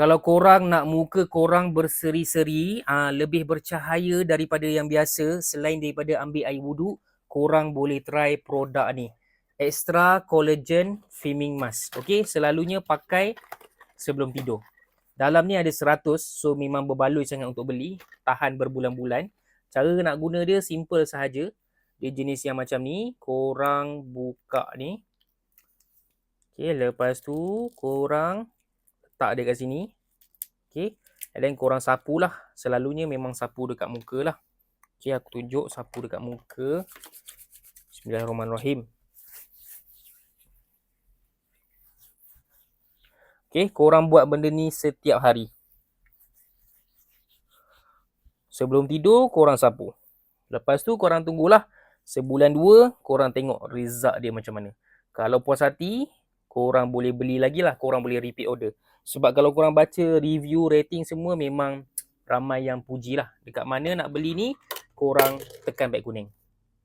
Kalau korang nak muka korang berseri-seri, uh, lebih bercahaya daripada yang biasa, selain daripada ambil air wuduk, korang boleh try produk ni. Extra Collagen Filming Mask. Okay, selalunya pakai sebelum tidur. Dalam ni ada 100, so memang berbaloi sangat untuk beli. Tahan berbulan-bulan. Cara nak guna dia simple sahaja. Dia jenis yang macam ni. Korang buka ni. Okay, lepas tu korang letak dia kat sini. Okay. And then korang sapu lah. Selalunya memang sapu dekat muka lah. Okay, aku tunjuk sapu dekat muka. Bismillahirrahmanirrahim. Okay, korang buat benda ni setiap hari. Sebelum tidur, korang sapu. Lepas tu, korang tunggulah. Sebulan dua, korang tengok result dia macam mana. Kalau puas hati, korang boleh beli lagi lah. Korang boleh repeat order. Sebab kalau korang baca review, rating semua memang ramai yang puji lah. Dekat mana nak beli ni, korang tekan beg kuning.